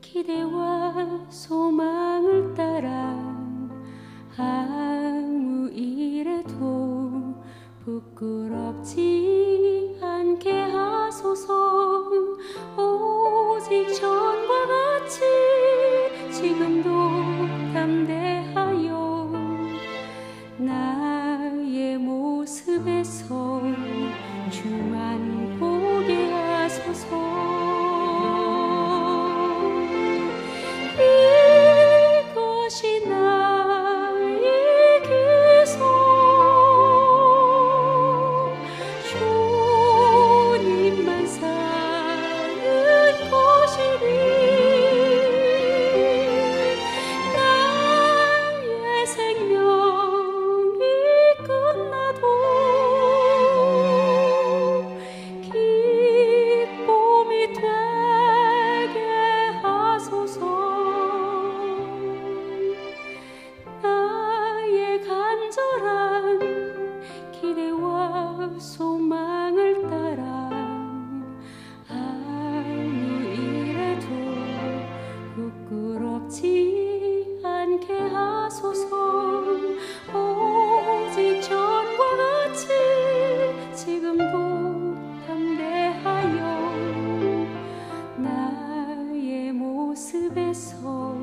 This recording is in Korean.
기대와 소 썩지 않게 하소서. 오직 전과 같이 지금도 담대하여 나의 모습에서